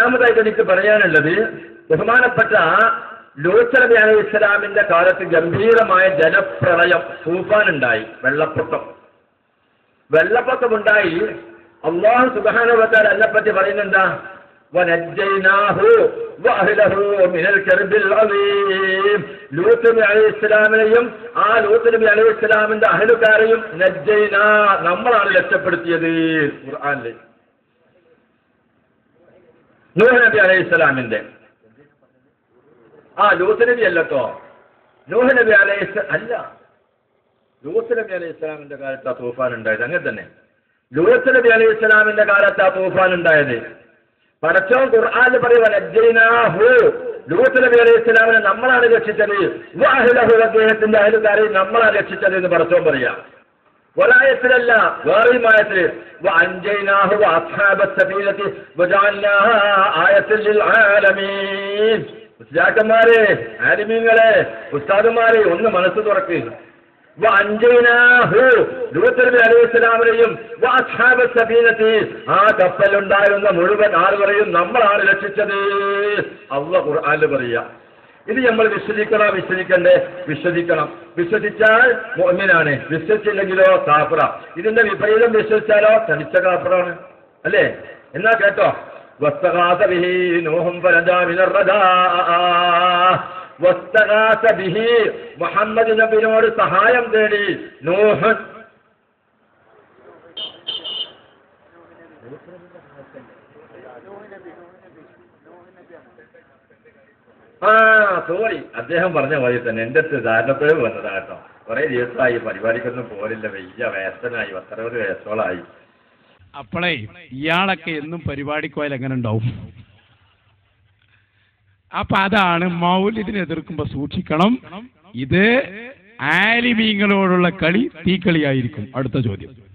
രണ്ടാമതായിട്ട് എനിക്ക് പറയാനുള്ളത് ബഹുമാനപ്പെട്ട നബി അലൈഹി ഇസ്ലാമിന്റെ കാലത്ത് ഗംഭീരമായ ജലപ്രളയം തൂഫാൻ ഉണ്ടായി വെള്ളപ്പൊക്കം. വെള്ളപ്പൊക്കമുണ്ടായി. അള്ളാഹു സുബാനുവത്താൽ അതിനെപ്പറ്റി പറയുന്നെന്താ? ഇസ്ലാമിനെയും ആ ലൂത്ത് നബി അലൈഹി ഇസ്ലാമിന്റെ അഹലുകാരെയും നമ്മളാണ് രക്ഷപ്പെടുത്തിയത് ഖുർആനിൽ നൂഹ് നബി അലൈഹി ഇസ്ലാമിന്റെ ആ ലൂത്ത് നബി അല്ലട്ടോ. നൂഹ് നബി അലൈഹി അല്ല. ലൂത്ത് നബി അലൈഹി ഇസ്ലാമിന്റെ കാലത്ത് ആ തൂഫാൻ ഉണ്ടായത്. അങ്ങനെ തന്നെ. ലൂത്ത് നബി അലൈഹി ഇസ്ലാമിന്റെ കാലത്ത് ആ തൂഫാൻ ഉണ്ടായത്. പടച്ചോൻ ഖുർആാനിൽ നജ്ജൈനാഹു ലൂത്ത് നബി അലൈഹി ഇസ്ലാമിനെ നമ്മളാണ് രക്ഷിച്ചത്. അദ്ദേഹത്തിന്റെ അയലുകാരെ നമ്മളാണ് രക്ഷിച്ചത് എന്ന് പടച്ചോൻ പറയാം. വലായത്തിലല്ല വേറെ മായത്തിൽ അഞ്ചൈനാഹു അസാബീലത്തിൽ ആയത്തിൽ ആലമീൻ. ഉസ്താക്കന്മാരെ ആലിമീങ്ങളെ ഉസ്താദുമാരെ ഒന്ന് മനസ്സ് തുറക്ക്. അലൈഹിസ്ലാമിനെയും ആ കപ്പലുണ്ടായിരുന്ന മുഴുവൻ ആളുകളെയും നമ്മളാണ് രക്ഷിച്ചത്. അള്ള ഖുർആാനിൽ പറയാം ഇത് നമ്മൾ വിശ്വസിക്കണോ? വിശ്വസിക്കണ്ടേ? വിശ്വസിക്കണം. വിശ്വസിച്ചാൽ മോമിനാണ് വിശ്വസിച്ചില്ലെങ്കിലോ കാപ്പറ ഇതിന്റെ വിപരീതം വിശ്വസിച്ചാലോ തടിച്ച കാപ്പറാണ് അല്ലേ? എന്നാ കേട്ടോ? വസ്തകാസ ബിഹി ബിഹി മുഹമ്മദ് നബിനോട് സഹായം തേടി നൂഹ്. ആ സോറി അദ്ദേഹം പറഞ്ഞ പോലെ തന്നെ എന്റെ അടുത്ത് ധാരണപ്പഴവ് വന്നതാ കേട്ടോ. കൊറേ ദിവസമായി പരിപാടിക്കൊന്നും പോലില്ല വലിയ വേസനായി പത്തറുപത് വയസ്സോളായി. അപ്പോളേ ഇയാളൊക്കെ എന്നും പരിപാടിക്ക് പോയാൽ എങ്ങനെ ഉണ്ടാവും? അപ്പൊ അതാണ് മൗലിദിനെ എതിർക്കുമ്പോ സൂക്ഷിക്കണം. ഇത് ആലിമീങ്ങളോടുള്ള കളി തീക്കളിയായിരിക്കും. അടുത്ത ചോദ്യം.